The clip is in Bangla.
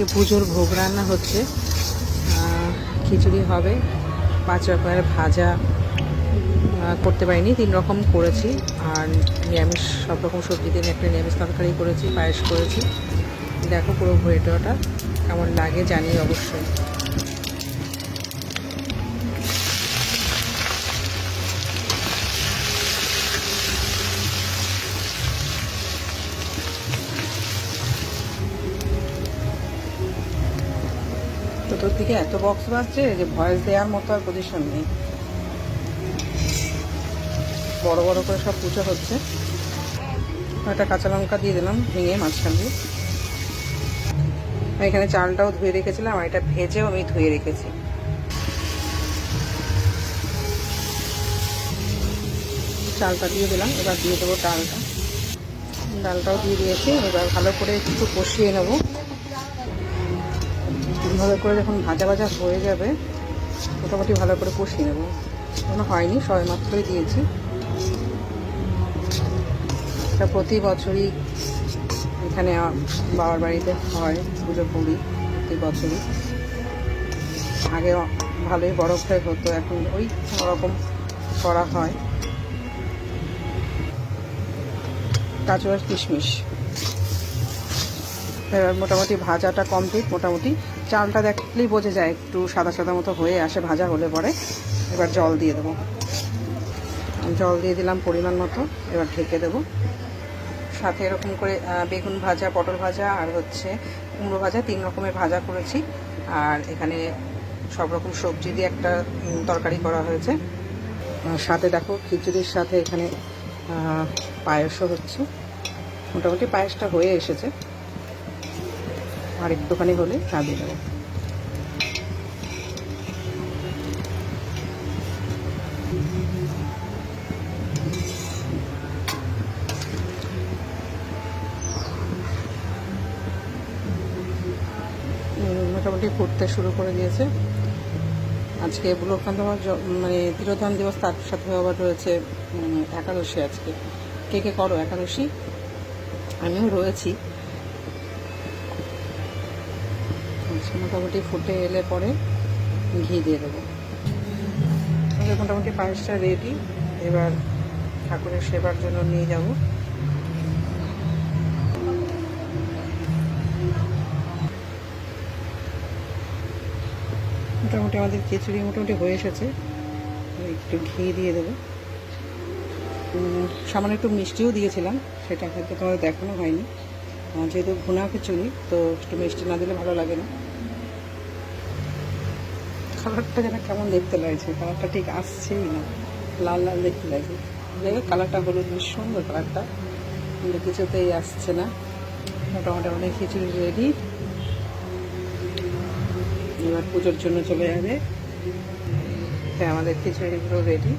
আজকে পুজোর ভোগ রান্না হচ্ছে। খিচুড়ি হবে, পাঁচ রকমের ভাজা করতে পারিনি, তিন রকম করেছি। আর নিরামিষ, সব রকম সবজি দিয়ে একটা নিরামিষ তরকারি করেছি, পায়েস করেছি। দেখো পুরো ভিডিওটা কেমন লাগে জানি অবশ্যই। তো তোর দিকে এত বক্স বাজছে যে ভয়েস দেওয়ার মতো আর পজিশন নেই। বড় বড় করে সব পুজো হচ্ছে। একটা কাঁচা লঙ্কা দিয়ে দিলাম, ভেঙে মাঝখান দিয়ে। এখানে চালটাও ধুয়ে রেখেছিলাম, আর এটা ভেজেও আমি ধুয়ে রেখেছি। চালটা দিয়ে দিলাম, এবার দিয়ে দেবো ডালটা। ডালটাও দিয়ে দিয়েছি, এবার ভালো করে একটু কষিয়ে নেব। ভালো করে যখন ভাজা ভাজা হয়ে যাবে। মোটামুটি ভালো করে কষিয়ে নেব। এখনও হয়নি সবাই মাত্রই দিয়েছি। এটা প্রতি বছরই এখানে বাবার বাড়িতে হয় পুজো করি প্রতি বছরই। আগে ভালোই বরফ হয়ে হতো, এখন ওই রকম করা হয়। কাজু আর কিশমিশ। এবার মোটামুটি ভাজাটা কমপ্লিট মোটামুটি চালটা দেখলেই বোঝা যায়, একটু সাদা সাদা মতো হয়ে আসে, ভাজা হলে পরে। এবার জল দিয়ে দেবো। জল দিয়ে দিলাম পরিমাণ মতো, এবার ঢেকে দেবো। সাথে এরকম করে বেগুন ভাজা, পটল ভাজা, আর হচ্ছে কুমড়ো ভাজা, তিন রকমের ভাজা করেছি। আর এখানে সব রকম সবজি দিয়ে একটা তরকারি করা হয়েছে। সাথে দেখো খিচুড়ির সাথে এখানে পায়েসও হচ্ছে। মোটামুটি পায়েসটা হয়ে এসেছে। আর একটুখানি হলে নামিয়ে দেবো। মোটামুটি ফুটতে শুরু করে দিয়েছে। আজকে ব্লকান্ত মানে তিরোধান দিবস তার সাথে আবার রয়েছে একাদশী আজকে। কে কে করো একাদশী? আমিও রয়েছি। মোটামুটি ফুটে এলে পরে ঘি দিয়ে দেবো। আমাদের মোটামুটি পায়েসটা রেডি এবার ঠাকুরের সেবার জন্য নিয়ে যাব। মোটামুটি আমাদের খিচুড়ি মোটামুটি হয়ে এসেছে। একটু ঘি দিয়ে দেবো। সামান্য একটু মিষ্টিও দিয়েছিলাম। সেটা হয়তো তোমাদের দেখানো হয়নি। যেহেতু ভুনা খিচুড়ি, তো একটু মিষ্টি না দিলে ভালো লাগে না। কালারটা যেন কেমন দেখতে লাগছে, কালারটা ঠিক আসছেই না লাল লাল দেখতে লাগছে। যাই হোক, কালারটা হলুদ বেশ সুন্দর কালারটা। কিন্তু কিছুতেই আসছে না। মোটামুটি অনেক খিচুড়ি রেডি এবার পুজোর জন্য চলে যাবে। হ্যাঁ আমাদের খিচুড়িগুলো রেডি